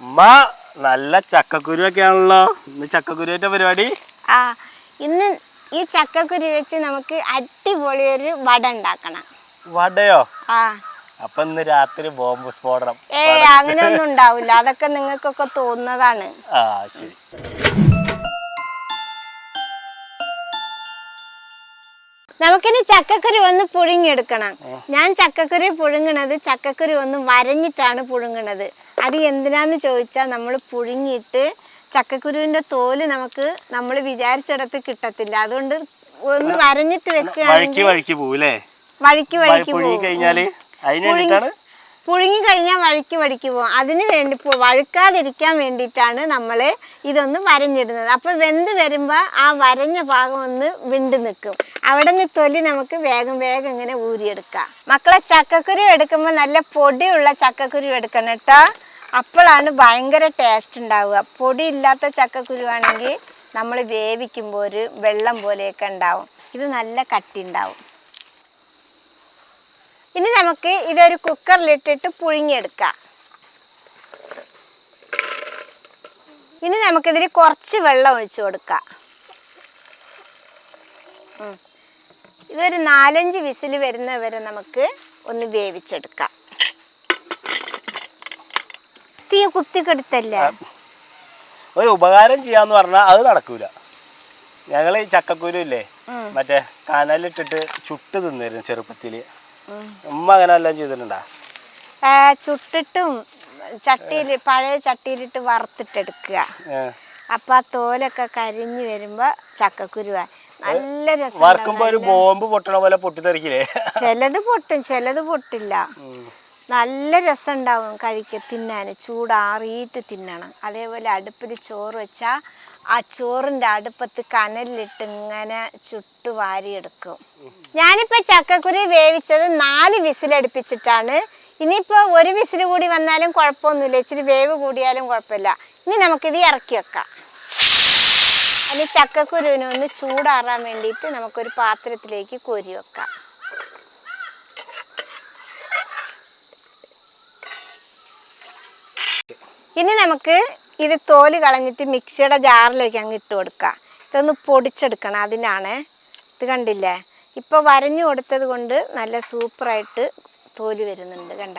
ഉമ്മ നല്ല ചക്കക്കുരു ഒക്കെ ആണല്ലോ ഇന്ന് ചക്കക്കുരുവിന്റെ പരിപാടി? ആ ഇന്ന് ഈ ചക്കക്കുരു വെച്ച് നമുക്ക് അടിപൊളി ഒരു വട ഉണ്ടാക്കണം. വടയോ? ആ. അപ്പൊ ഇന്ന് രാത്രി ബോംബ് സ്ഫോടനം. ഏ അങ്ങനെയൊന്നും ഉണ്ടാവില്ല. അതൊക്കെ നിങ്ങൾക്കൊക്കെ തോന്നുന്നതാണ്. ആ ശരി. നമുക്കിനി ചക്കക്കുരു ഒന്ന് പുഴുങ്ങിയെടുക്കണം. ഞാൻ ചക്കക്കുരു പുഴുങ്ങണത് ചക്കക്കുരു ഒന്ന് വരഞ്ഞിട്ടാണ് പുഴുങ്ങണത്. അത് എന്തിനാന്ന് ചോദിച്ചാൽ നമ്മൾ പുഴുങ്ങിയിട്ട് ചക്കക്കുരുവിന്റെ തോൽ നമുക്ക് നമ്മൾ വിചാരിച്ചിടത്ത് കിട്ടത്തില്ല. അതുകൊണ്ട് ഒന്ന് വരഞ്ഞിട്ട് വെക്കുക വെക്കുകയാണെങ്കിൽ വഴിക്ക് വഴിക്ക് പോകും കഴിഞ്ഞാൽ അതിന് പുഴുങ്ങി കഴിഞ്ഞാൽ വഴുക്കി വഴുക്കി പോകും അതിന് വേണ്ടി വഴുക്കാതിരിക്കാൻ വേണ്ടിയിട്ടാണ് നമ്മൾ ഇതൊന്ന് വരഞ്ഞിടുന്നത്. അപ്പോൾ വെന്ത് വരുമ്പോൾ ആ വരഞ്ഞ ഭാഗം ഒന്ന് വിണ്ടു നിൽക്കും അവിടെ നിന്ന് തൊലി നമുക്ക് വേഗം വേഗം ഇങ്ങനെ ഊരിയെടുക്കാം. മക്കളെ ചക്കക്കുരു എടുക്കുമ്പോൾ നല്ല പൊടിയുള്ള ചക്കക്കുരു എടുക്കണം കേട്ടോ അപ്പോഴാണ് ഭയങ്കര ടേസ്റ്റ് ഉണ്ടാവുക. പൊടി ഇല്ലാത്ത ചക്കക്കുരു ആണെങ്കിൽ നമ്മൾ വേവിക്കുമ്പോൾ ഒരു വെള്ളം പോലെയൊക്കെ ഉണ്ടാവും. ഇത് നല്ല കട്ടി ഉണ്ടാവും. ഇനി നമുക്ക് ഇതൊരു കുക്കറിലിട്ടിട്ട് പുഴുങ്ങിയെടുക്കാം. ഇനി നമുക്കിതിൽ കുറച്ച് വെള്ളം ഒഴിച്ചു കൊടുക്കാം. ഇതൊരു നാലഞ്ച് വിസിൽ വരുന്ന വരെ നമുക്ക് ഒന്ന് വേവിച്ചെടുക്കാം. തീ കുത്തിക്കെടുത്തല്ലേ? ഒരു ഉപകാരം ചെയ്യാന്ന് പറഞ്ഞാൽ അത് നടക്കൂല. ഞങ്ങൾ ഈ ചക്കക്കുരു ഇല്ലേ മറ്റേ കനലിട്ടിട്ട് ചുട്ട് തിന്നിരുന്നു ചെറുപ്പത്തിൽ. ഉമ്മ അങ്ങനെ എല്ലാം ചെയ്തിട്ടുണ്ടാ? ചുട്ടിട്ടും ചട്ടിയിൽ പഴയ ചട്ടിയിലിട്ട് വറുത്തിട്ടെടുക്കുക. അപ്പൊ ആ തോലൊക്കെ കരിഞ്ഞു വരുമ്പോ ചക്കക്കുരുവ. നല്ല രസം വറക്കുമ്പോ ഒരു ബോംബ് പൊട്ടണ പോലെ പൊട്ടിത്തെറിക്കില്ലേ? ചിലത് പൊട്ടും ചിലത് പൊട്ടില്ല. നല്ല രസം ഉണ്ടാവും കഴിക്ക തിന്നാൻ ചൂടാറിയിട്ട് തിന്നണം. അതേപോലെ അടുപ്പിൽ ചോറ് വെച്ചാൽ ആ ചോറിന്റെ അടുപ്പത്ത് കനലിലിട്ട് ഇങ്ങനെ ചുട്ട് വാരിയെടുക്കും. ഞാനിപ്പോൾ ചക്കക്കുരു വേവിച്ചത് നാല് വിസിലടുപ്പിച്ചിട്ടാണ്. ഇനിയിപ്പോൾ ഒരു വിസിൽ കൂടി വന്നാലും കുഴപ്പമൊന്നുമില്ല. ഇച്ചിരി വേവ് കൂടിയാലും കുഴപ്പമില്ല. ഇനി നമുക്കിത് ഇറക്കി വെക്കാം. അതിന് ചക്കക്കുരുവിനെ ഒന്ന് ചൂടാറാൻ വേണ്ടിയിട്ട് നമുക്കൊരു പാത്രത്തിലേക്ക് കോരി വെക്കാം. ഇനി നമുക്ക് ഇത് തോൽ കളഞ്ഞിട്ട് മിക്സിയുടെ ജാറിലേക്ക് അങ്ങ് ഇട്ട് കൊടുക്കുക ഇതൊന്ന് പൊടിച്ചെടുക്കണം അതിനാണ്. ഇത് കണ്ടില്ലേ? ഇപ്പോൾ വരഞ്ഞു കൊടുത്തത് കൊണ്ട് നല്ല സൂപ്പറായിട്ട് തോൽ വരുന്നുണ്ട് കണ്ട.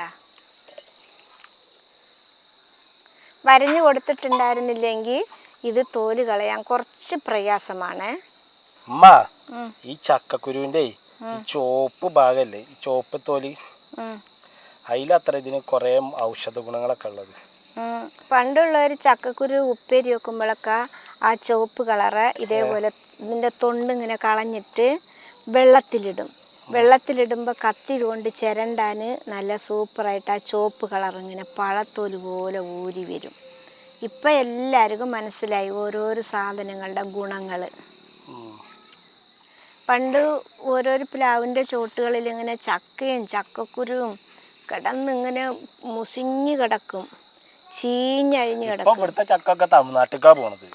വരഞ്ഞു കൊടുത്തിട്ടുണ്ടായിരുന്നില്ലെങ്കിൽ ഇത് തോൽ കളയാൻ കുറച്ച് പ്രയാസമാണ്. അമ്മ ഈ ചക്കക്കുരുവിന്റെ ഈ ചോപ്പ് ഭാഗല്ലേ ഈ ചോപ്പ് തോൽ. അതിലത്ര ഇതിന് കുറേ ഔഷധ ഗുണങ്ങളൊക്കെ ഉള്ളത്. പണ്ടുള്ളവർ ചക്കക്കുരു ഉപ്പേരി വെക്കുമ്പോഴൊക്കെ ആ ചുവപ്പ് കളറ് ഇതേപോലെ ഇതിന്റെ തൊണ്ട് ഇങ്ങനെ കളഞ്ഞിട്ട് വെള്ളത്തിലിടും. വെള്ളത്തിലിടുമ്പോൾ കത്തി കൊണ്ട് ചിരണ്ടാൻ നല്ല സൂപ്പറായിട്ട് ആ ചുവപ്പ് കളർ ഇങ്ങനെ പഴത്തോൽ പോലെ ഊരി വരും. ഇപ്പം എല്ലാവർക്കും മനസ്സിലായി ഓരോരോ സാധനങ്ങളുടെ ഗുണങ്ങൾ പണ്ട് ഓരോരോ പ്ലാവിന്റെ ചോട്ടുകളിൽ ഇങ്ങനെ ചക്കയും ചക്കക്കുരുവും കിടന്നിങ്ങനെ മുസിഞ്ഞ് കിടക്കും. ചീഞ്ഞഴിഞ്ഞ് ഇപ്പൊ കിടക്കും. ഇവിടുത്തെ ചക്ക ഒക്കെ തമിഴ്നാട്ടിലേക്കാ പോണത്.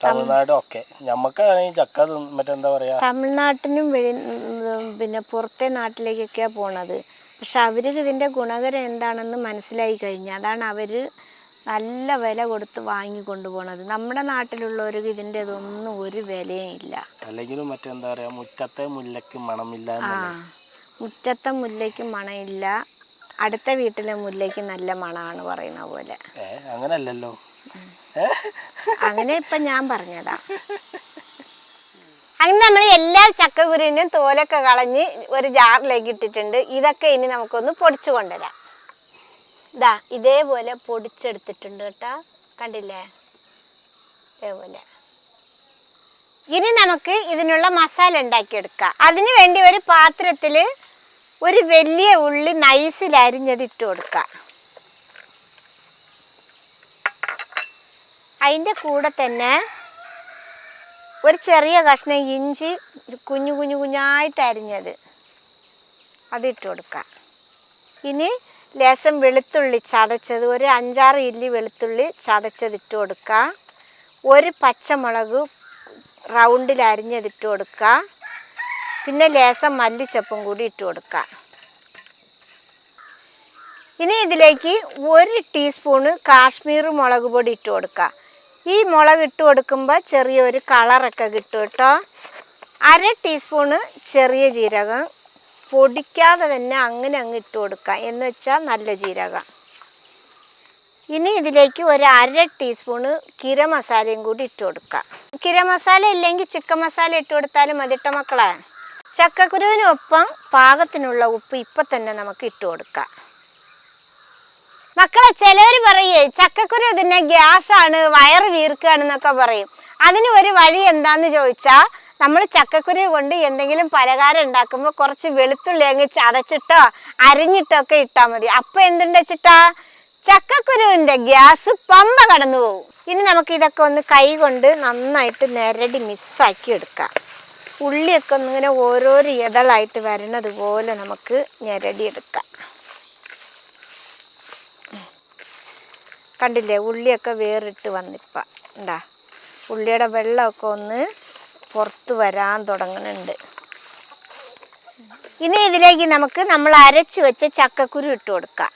തമിഴ്നാട് ഒക്കെ ഞമ്മക്കാണെങ്കിൽ ചക്ക തിന്ന് മറ്റെന്താ പറയാ? തമിഴ്നാട്ടിനും വെളി ഉം, പിന്നെ പുറത്തെ നാട്ടിലേക്കൊക്കെയാണ് പോണത്. പക്ഷെ അവർക്ക് ഇതിന്റെ ഗുണകരം എന്താണെന്ന് മനസ്സിലായി കഴിഞ്ഞു. അതാണ് അവർ നല്ല വില കൊടുത്ത് വാങ്ങി കൊണ്ടുപോണത്. നമ്മുടെ നാട്ടിലുള്ളവർക്ക് ഇതിന്റെ ഇതൊന്നും ഒരു വിലയും ഇല്ല. അല്ലെങ്കിലും മറ്റെന്താ പറയാ? മുറ്റത്തെ മുല്ലക്ക് മണമില്ല ആ. എന്നല്ലേ മുറ്റത്തെ മുല്ലയ്ക്ക് മണമില്ല. അടുത്ത വീട്ടിലെ മുല്ലയ്ക്ക് നല്ല മണമാണ് പറയുന്ന പോലെ. അങ്ങനല്ലോ അങ്ങനെ ഇപ്പൊ ഞാൻ പറഞ്ഞതാ. അങ്ങനെ നമ്മൾ എല്ലാ ചക്കകുരുവിനും തോലൊക്കെ കളഞ്ഞ് ഒരു ജാറിലേക്ക് ഇട്ടിട്ടുണ്ട്. ഇതൊക്കെ ഇനി നമുക്കൊന്ന് പൊടിച്ചു കൊണ്ടുവരാം. ഇതാ ഇതേപോലെ പൊടിച്ചെടുത്തിട്ടുണ്ട് കേട്ടോ. കണ്ടില്ലേ? ഇതേപോലെ. ഇനി നമുക്ക് ഇതിനുള്ള മസാല ഉണ്ടാക്കിയെടുക്കാം. അതിനു വേണ്ടി ഒരു പാത്രത്തിൽ ഒരു വലിയ ഉള്ളി നൈസിൽ അരിഞ്ഞത് ഇട്ട് കൊടുക്കാം അതിന്റെ കൂടെ തന്നെ ഒരു ചെറിയ കഷ്ണം ഇഞ്ചി കുഞ്ഞു കുഞ്ഞു കുഞ്ഞായിട്ട് അരിഞ്ഞത് അതിട്ട് കൊടുക്കാം ഇനി ലേശം വെളുത്തുള്ളി ചതച്ചത് ഒരു അഞ്ചാറ് ഇല്ലി വെളുത്തുള്ളി ചതച്ചത് ഇട്ട് കൊടുക്കുക. ഒരു പച്ചമുളക് റൗണ്ടിൽ അരിഞ്ഞതിട്ട് കൊടുക്കുക. പിന്നെ ലേശം മല്ലിച്ചപ്പും കൂടി ഇട്ട് കൊടുക്കുക ഇനി ഇതിലേക്ക് ഒരു ടീസ്പൂണ് കാശ്മീർ മുളക് പൊടി ഇട്ട് കൊടുക്കുക ഈ മുളക് ഇട്ട് കൊടുക്കുമ്പോൾ ചെറിയൊരു കളറൊക്കെ കിട്ടും കേട്ടോ. അര ടീസ്പൂണ് ചെറിയ ജീരകം. പൊടിക്കാതെ തന്നെ അങ്ങനെ അങ്ങ് ഇട്ട് കൊടുക്കുക എന്ന് വെച്ചാൽ നല്ല ജീരകം. ഇനി ഇതിലേക്ക് ഒരു അര ടീസ്പൂണ് കിര മസാലയും കൂടി ഇട്ട് കൊടുക്കുക കിര മസാല ഇല്ലെങ്കിൽ ചിക്കൻ മസാല ഇട്ട് കൊടുത്താലും മതിട്ട മക്കളെ. ചക്കക്കുരുവിനൊപ്പം പാകത്തിനുള്ള ഉപ്പ് ഇപ്പം തന്നെ നമുക്ക് ഇട്ട് കൊടുക്കാം. മക്കളെ ചിലവർ പറയേ ചക്കക്കുരു ഇതിനെ ഗ്യാസ് ആണ് വയറ് വീർക്കുകയാണെന്നൊക്കെ പറയും. അതിന് ഒരു വഴി എന്താന്ന് ചോദിച്ചാൽ നമ്മൾ ചക്കക്കുരു കൊണ്ട് എന്തെങ്കിലും പലഹാരം ഉണ്ടാക്കുമ്പോൾ കുറച്ച് വെളുത്തുള്ളി അങ്ങ് ചതച്ചിട്ടോ അരിഞ്ഞിട്ടോ ഒക്കെ ഇട്ടാൽ മതി. അപ്പൊ എന്തുണ്ടെച്ചിട്ടാ ചക്കക്കുരുവിന്റെ ഗ്യാസ് പമ്പ കടന്നു പോകും. ഇനി നമുക്ക് ഇതൊക്കെ ഒന്ന് കൈ കൊണ്ട് നന്നായിട്ട് നിരടി മിസ്സാക്കി എടുക്കാം. ഉള്ളിയൊക്കെ ഒന്നിങ്ങനെ ഓരോരോ ഇതളായിട്ട് വരണത് പോലെ നമുക്ക് ഞെരടിയെടുക്കാം കണ്ടില്ലേ ഉള്ളിയൊക്കെ വേറിട്ട് വന്നിപ്പം. ഉണ്ടാ ഉള്ളിയുടെ വെള്ളമൊക്കെ ഒന്ന് പുറത്ത് വരാൻ തുടങ്ങുന്നുണ്ട് ഇനി ഇതിലേക്ക് നമുക്ക് നമ്മൾ അരച്ച് വെച്ച ചക്കക്കുരു ഇട്ട് കൊടുക്കാം.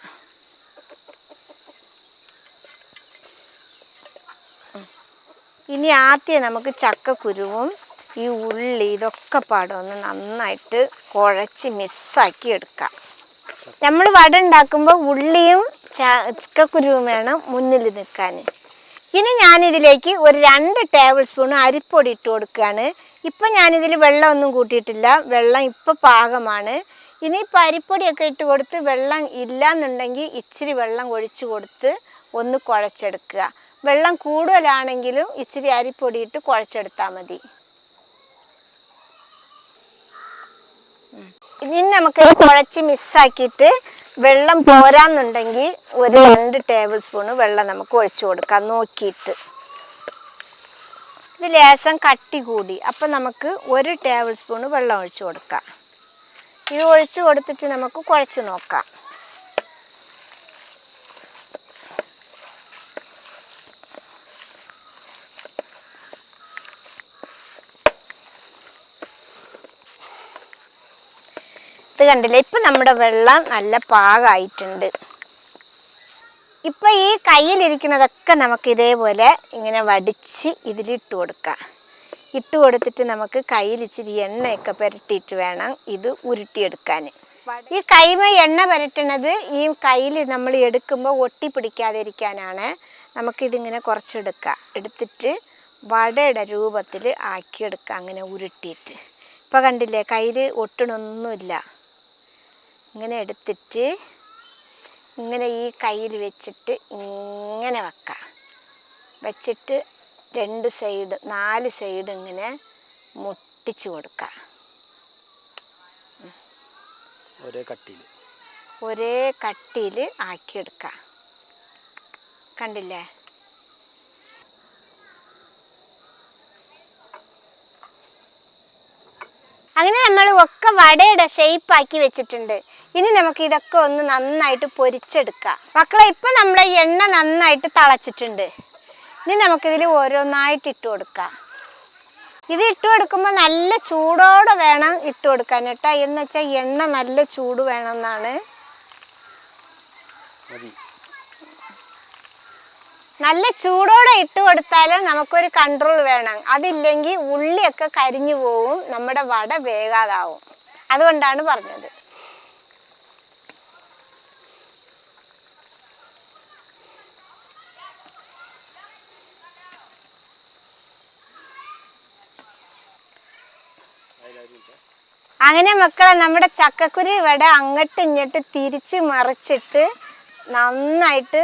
ഇനി ആദ്യം നമുക്ക് ചക്കക്കുരുവും ഈ ഉള്ളി ഇതൊക്കെ പാടും. ഒന്ന് നന്നായിട്ട് കുഴച്ച് മിസ്സാക്കി എടുക്കാം. നമ്മൾ വട ഉണ്ടാക്കുമ്പോൾ ഉള്ളിയും ചക്കക്കുരുവും വേണം മുന്നിൽ നിൽക്കാൻ. ഇനി ഞാനിതിലേക്ക് ഒരു രണ്ട് ടേബിൾ സ്പൂൺ അരിപ്പൊടി ഇട്ട് കൊടുക്കുകയാണ്. ഇപ്പം ഞാനിതിൽ വെള്ളമൊന്നും കൂട്ടിയിട്ടില്ല. വെള്ളം ഇപ്പം പാകമാണ്. ഇനിയിപ്പോൾ അരിപ്പൊടിയൊക്കെ ഇട്ട് കൊടുത്ത് വെള്ളം ഇല്ലയെന്നുണ്ടെങ്കിൽ ഇച്ചിരി വെള്ളം ഒഴിച്ച് കൊടുത്ത് ഒന്ന് കുഴച്ചെടുക്കുക. വെള്ളം കൂടുതലാണെങ്കിലും ഇച്ചിരി അരിപ്പൊടി ഇട്ട് കുഴച്ചെടുത്താൽ മതി. ഇനി നമുക്ക് കുഴച്ച് മിസ്സാക്കിയിട്ട് വെള്ളം പോരാന്നുണ്ടെങ്കിൽ ഒരു രണ്ട് ടേബിൾ സ്പൂണ് വെള്ളം നമുക്ക് ഒഴിച്ചു കൊടുക്കാം നോക്കിയിട്ട്. ഇത് ലേശം കട്ടി കൂടി അപ്പം നമുക്ക് ഒരു ടേബിൾ സ്പൂണ് വെള്ളം ഒഴിച്ചു കൊടുക്കാം. ഇത് ഒഴിച്ചു കൊടുത്തിട്ട് നമുക്ക് കുഴച്ച് നോക്കാം. കണ്ടില്ലേ? ഇപ്പം നമ്മുടെ വെള്ളം നല്ല പാകമായിട്ടുണ്ട് ഇപ്പം ഈ കയ്യിലിരിക്കുന്നതൊക്കെ നമുക്ക് ഇതേപോലെ ഇങ്ങനെ വടിച്ച് ഇതിലിട്ട് കൊടുക്കാം. ഇട്ട് കൊടുത്തിട്ട് നമുക്ക് കയ്യിൽ ഇച്ചിരി എണ്ണയൊക്കെ പുരട്ടിയിട്ട് വേണം ഇത് ഉരുട്ടിയെടുക്കാൻ. ഈ കൈമ എണ്ണ പുരട്ടണത് ഈ കയ്യിൽ നമ്മൾ എടുക്കുമ്പോൾ ഒട്ടി പിടിക്കാതിരിക്കാനാണ് നമുക്കിതിങ്ങനെ കുറച്ചെടുക്കാം. എടുത്തിട്ട് വടയുടെ രൂപത്തിൽ ആക്കിയെടുക്കാം അങ്ങനെ ഉരുട്ടിയിട്ട്. ഇപ്പം കണ്ടില്ലേ കയ്യിൽ ഒട്ടണമൊന്നുമില്ല. ഇങ്ങനെ എടുത്തിട്ട് ഇങ്ങനെ ഈ കയ്യിൽ വെച്ചിട്ട് ഇങ്ങനെ വെക്കാം. വെച്ചിട്ട് രണ്ട് സൈഡ് നാല് സൈഡ് ഇങ്ങനെ മുട്ടിച്ചു കൊടുക്കാം. ഒരേ കട്ടിയിൽ ഒരേ കട്ടിയിൽ ആക്കിയെടുക്കാം കണ്ടില്ലേ? അങ്ങനെ നമ്മൾ ഒക്കെ വടയുടെ ഷേപ്പ് ആക്കി വെച്ചിട്ടുണ്ട്. ഇനി നമുക്ക് ഇതൊക്കെ ഒന്ന് നന്നായിട്ട് പൊരിച്ചെടുക്കാം. മക്കളെ ഇപ്പൊ നമ്മുടെ എണ്ണ നന്നായിട്ട് തളച്ചിട്ടുണ്ട്. ഇനി നമുക്കിതിൽ ഓരോന്നായിട്ട് ഇട്ട് കൊടുക്കാം. ഇത് ഇട്ട് കൊടുക്കുമ്പോൾ നല്ല ചൂടോടെ വേണം ഇട്ട് കൊടുക്കാൻ കേട്ടോ. എന്ന് വെച്ചാൽ എണ്ണ നല്ല ചൂട് വേണം എന്നാണ് മതി. നല്ല ചൂടോടെ ഇട്ട് കൊടുത്താൽ നമുക്കൊരു കൺട്രോൾ വേണം. അതില്ലെങ്കിൽ ഉള്ളിയൊക്കെ കരിഞ്ഞു പോവും നമ്മുടെ വട വേഗാതാവും. അതുകൊണ്ടാണ് പറഞ്ഞത്. അങ്ങനെ മക്കളെ നമ്മുടെ ചക്കക്കുരു ഇവിടെ അങ്ങോട്ട് ഇങ്ങോട്ട് തിരിച്ച് മറിച്ചിട്ട് നന്നായിട്ട്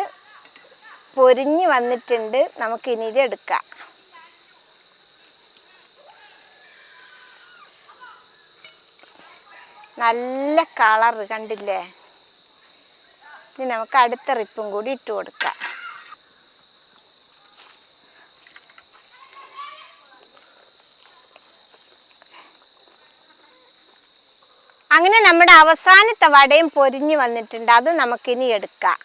പൊരിഞ്ഞു വന്നിട്ടുണ്ട്. നമുക്ക് ഇനി ഇത് എടുക്കാം. നല്ല കളർ കണ്ടില്ലേ? ഇനി നമുക്ക് അടുത്ത റിപ്പും കൂടി ഇട്ട് കൊടുക്കാം. അങ്ങനെ നമ്മുടെ അവസാനത്തെ വടയും പൊരിഞ്ഞു വന്നിട്ടുണ്ട്. അത് നമുക്കിനി എടുക്കാം.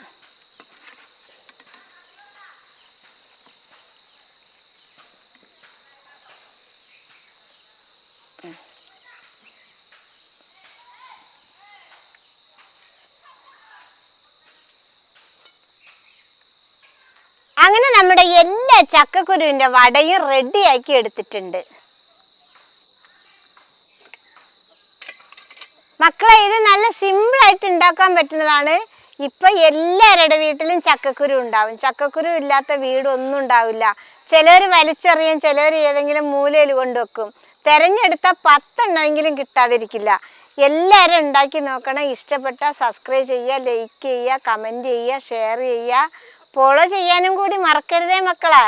അങ്ങനെ നമ്മുടെ എല്ലാ ചക്കക്കുരുവിന്റെ വടയും റെഡിയാക്കി എടുത്തിട്ടുണ്ട്. മക്കളെ ഇത് നല്ല സിമ്പിൾ ആയിട്ട് ഉണ്ടാക്കാൻ പറ്റുന്നതാണ്. ഇപ്പൊ എല്ലാവരുടെ വീട്ടിലും ചക്കക്കുരു ഉണ്ടാവും. ചക്കക്കുരു ഇല്ലാത്ത വീട് ഒന്നും ഉണ്ടാവില്ല. ചിലർ വലിച്ചെറിയും ചിലർ ഏതെങ്കിലും മൂലയിൽ കൊണ്ടുവെക്കും തെരഞ്ഞെടുത്ത പത്തെണ്ണമെങ്കിലും കിട്ടാതിരിക്കില്ല. എല്ലാവരും ഉണ്ടാക്കി നോക്കണം. ഇഷ്ടപ്പെട്ട സബ്സ്ക്രൈബ് ചെയ്യുക ലൈക്ക് ചെയ്യുക കമന്റ് ചെയ്യുക ഷെയർ ചെയ്യുക. ഫോളോ ചെയ്യാനും കൂടി മറക്കരുതേ മക്കളെ.